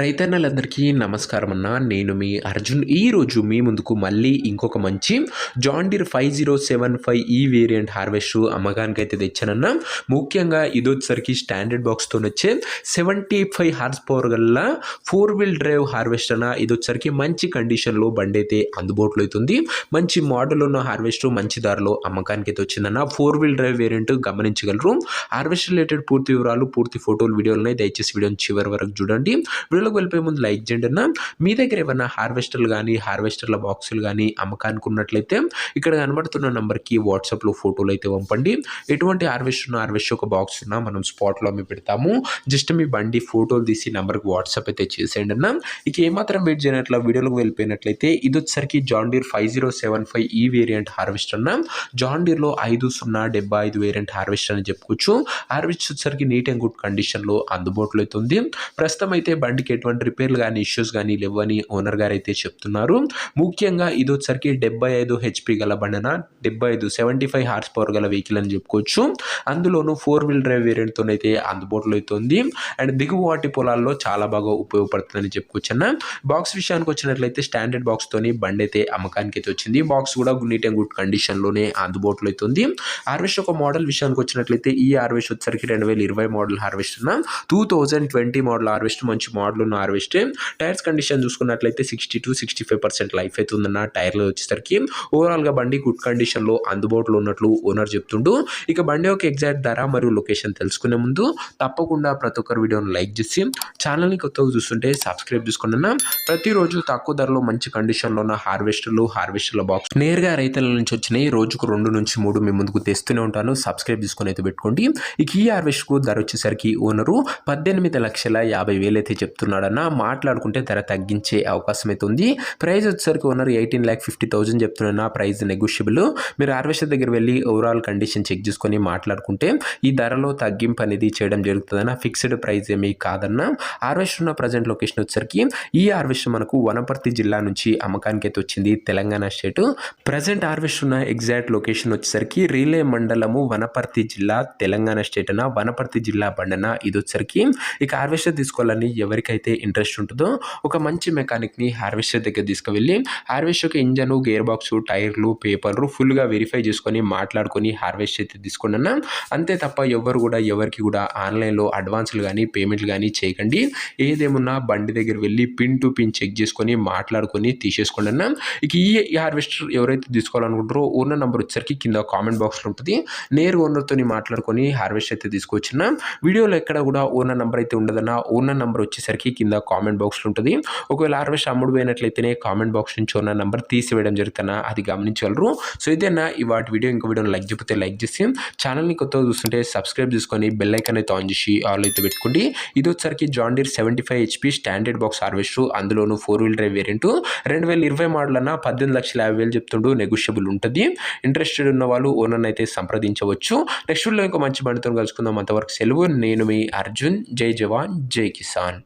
రైతన్నలందరికీ నమస్కారం అన్న నేను మీ అర్జున్. ఈరోజు మీ ముందుకు మళ్ళీ ఇంకొక మంచి John Deere five zero seven five ఈ వేరియంట్ హార్వెస్ట్ అమ్మకానికి అయితే తెచ్చానన్న. ముఖ్యంగా ఇది వచ్చేసరికి స్టాండర్డ్ బాక్స్తో వచ్చే సెవెంటీ ఫైవ్ హార్స్ పవర్ గల్ల ఫోర్ వీల్ డ్రైవ్ హార్వెస్ట్ అన్న. ఇది వచ్చేసరికి మంచి కండిషన్లో బండి అయితే అందుబాటులో అవుతుంది. మంచి మోడల్ ఉన్న హార్వెస్ట్ మంచి ధరలో అమ్మకానికి అయితే వచ్చిందన్న. ఫోర్ వీల్ డ్రైవ్ వేరియంట్ గమనించగలరు. హార్వెస్ట్ రిలేటెడ్ పూర్తి వివరాలు పూర్తి ఫోటోలు వీడియోలని దయచేసి వీడియోని చివరి వరకు చూడండి. వీడియోలోకి వెళ్ళిపోయే ముందు లైక్ చేయండి అన్న మీ దగ్గర ఏమైనా హార్వెస్టర్లు కానీ హార్వెస్టర్ల బాక్సులు కానీ అమ్మకానికి ఉన్నట్లయితే ఇక్కడ కనబడుతున్న నెంబర్కి వాట్సాప్లో ఫోటోలు అయితే పంపండి. ఎటువంటి హార్వెస్ట్ ఉన్న హార్వెస్ట్ ఒక బాక్స్ ఉన్నా మనం స్పాట్లో అమ్మి పెడతాము. జస్ట్ మీ బండి ఫోటోలు తీసి నెంబర్కి వాట్సాప్ అయితే చేసేయండి అన్న. ఇక ఏమాత్రం వెయిట్ చేయనట్ల వీడియోలోకి వెళ్ళిపోయినట్లయితే ఇది వచ్చేసరికి John Deere five zero seven five ఈ వేరియంట్ హార్వెస్ట్ అన్న. జాండీర్లో ఐదు సున్నా డెబ్బై ఐదు వేరియంట్ హార్వెస్ట్ అని చెప్పుకోవచ్చు. హార్వెస్ట్ వచ్చేసరికి నీట్ అండ్ గుడ్ కండిషన్లో అందుబాటులో అయితే ఉంది. ప్రస్తుతం అయితే బండికి ఎటువంటి రిపేర్లు కానీ ఇష్యూస్ కానీ లేవని ఓనర్ గారు అయితే చెప్తున్నారు. ముఖ్యంగా ఇది వచ్చేసరికి డెబ్బై ఐదు హెచ్పి గల బండన? డెబ్బై ఐదు సెవెంటీ ఫైవ్ హార్స్ పవర్ గల వెహికల్ అని చెప్పుకోవచ్చు. అందులోనూ ఫోర్ వీల్ డ్రైవ్ వేరియంట్తో అయితే అందుబాటులో అయితే ఉంది అండ్ దిగువాటి పొలాల్లో చాలా బాగా ఉపయోగపడుతుందని చెప్పుకోవచ్చు అన్న. బాక్స్ విషయానికి వచ్చినట్లయితే స్టాండర్డ్ బాక్స్తోని బండి అయితే అమ్మకానికి అయితే వచ్చింది. బాక్స్ కూడా నీట్ అండ్ గుడ్ కండిషన్లోనే అందుబాటులో అయితే ఉంది హార్వెస్ట్ ఒక మోడల్ విషయానికి వచ్చినట్లయితే ఈ హార్వెస్ట్ వచ్చేసరికి రెండు వేల ఇరవై మోడల్ హార్వెస్ట్ అన్న. Two thousand twenty model harvest మంచి మోడల్ ఉన్న హార్వెస్ట్ టైర్స్ కండిషన్ చూసుకున్నట్లయితే sixty to sixty five percent life అయితే ఉందన్న టైర్లు వచ్చేసరికి. ఓవరాల్గా బండి గుడ్ కండిషన్లో అందుబాటులో ఉన్నట్లు ఓనర్ చెప్తుండు. ఇక బండి యొక్క ఎగ్జాక్ట్ ధర మరియు లొకేషన్ తెలుసుకునే ముందు తప్పకుండా ప్రతి ఒక్కరు వీడియోని లైక్ చేసి ఛానల్ని కొత్తగా చూస్తుంటే సబ్స్క్రైబ్ చేసుకున్న ప్రతిరోజు తక్కువ ధరలో మంచి కండిషన్లో ఉన్న హార్వెస్టర్లు హార్వెస్టర్ల బాక్స్ నేరుగా రైతుల నుంచి వచ్చినాయి. రోజుకు రెండు నుంచి మూడు మీ ముందుకు తెస్తూనే ఉంటాను. సబ్స్క్రైబ్ చేసుకుని అయితే పెట్టుకోండి. ఇక ఈ హార్వెస్ట్కు ధర వచ్చేసరికి ఓనరు పద్దెనిమిది లక్షల యాభై వేలు అయితే చెప్తున్నారు. చెప్తున్నాడన్న మాట్లాడుకుంటే ధర తగ్గించే అవకాశం అయితే ఉంది ప్రైస్ వచ్చేసరికి owner eighteen lakh fifty thousand చెప్తున్నా ప్రైస్ నెగోషియబుల్. మీరు హార్వెస్టర్ దగ్గర వెళ్ళి ఓవరాల్ కండిషన్ చెక్ చేసుకొని మాట్లాడుకుంటే ఈ ధరలో తగ్గింపు అనేది చేయడం జరుగుతుందన్న ఫిక్స్డ్ ప్రైస్ ఏమీ కాదన్న. హార్వెస్టర్ ఉన్న ప్రజెంట్ లొకేషన్ వచ్చేసరికి ఈ హార్వెస్టర్ మనకు వనపర్తి జిల్లా నుంచి అమ్మకానికి అయితే వచ్చింది తెలంగాణ స్టేట్. ప్రజెంట్ హార్వెస్ట్ ఉన్న ఎగ్జాక్ట్ లొకేషన్ వచ్చేసరికి రీలే మండలము వనపర్తి జిల్లా తెలంగాణ స్టేట్ అన్న వనపర్తి జిల్లా బండన ఇది వచ్చేసరికి ఇక హార్వెస్టర్ తీసుకోవాలని ఎవరికైతే ఇంట్రెస్ట్ ఉంటుందో ఒక మంచి మెకానిక్ని హార్వెస్టర్ దగ్గర తీసుకువెళ్ళి హార్వెస్టర్కి ఇంజను గేర్ బాక్స్ టైర్లు పేపర్లు ఫుల్గా వెరిఫై చేసుకొని మాట్లాడుకొని హార్వెస్ట్ అయితే తీసుకున్నా అంతే తప్ప ఎవరు కూడా ఎవరికి కూడా ఆన్లైన్లో అడ్వాన్స్లు కానీ పేమెంట్లు కానీ చేయకండి. ఏదేమున్నా బండి దగ్గర వెళ్ళి పిన్ టు పిన్ చెక్ చేసుకొని మాట్లాడుకొని తీసేసుకోండి అన్న ఇక ఈ హార్వెస్టర్ ఎవరైతే తీసుకోవాలనుకుంటారో ఓనర్ నెంబర్ వచ్చేసరికి కింద కామెంట్ బాక్స్లో ఉంటుంది. నేరు ఓనర్తో మాట్లాడుకొని హార్వెస్ట్ అయితే తీసుకొచ్చిన? వీడియోలో ఎక్కడ కూడా ఓనర్ నెంబర్ అయితే ఉండదన్న? ఓనర్ నెంబర్ వచ్చేసరికి కింద కామెంట్ బాక్స్లో ఉంటుంది. ఒకవేళ హార్వెస్ట్ అమ్ముడు పోయినట్లయితేనే కామెంట్ బాక్స్ నుంచి ఉన్న నెంబర్ తీసివేయడం జరుగుతున్నా అది గమనించగలరు. సో ఇదేనా ఈ వాటి వీడియో. ఇంకో వీడియోని లైక్ చెప్తే లైక్ చేసి ఛానల్ని కొత్తగా చూస్తుంటే సబ్స్క్రైబ్ చేసుకొని బెల్ ఐకన్ అయితే ఆన్ చేసి ఆల్ అయితే పెట్టుకోండి. ఇది వచ్చేసరికి John Deere seventy five HP standard box harvest అందులోను ఫోర్ వీల్ డ్రైవ్ వేరియంట్. రెండు వేల ఇరవై మోడల్ అన్న పద్దెనిమిది లక్షల యాభై వేలు చెప్తుండు నెగోషియబుల్ ఉంటుంది. ఇంట్రెస్టెడ్ ఉన్న వాళ్ళు ఓనర్ని అయితే సంప్రదించవచ్చు. నెక్స్ట్ వీడియో ఇంకో మంచి బండితో కలుసుకుందాం. అంతవరకు సెలవు. నేను మీ అర్జున్. జై జవాన్. జై కిసాన్.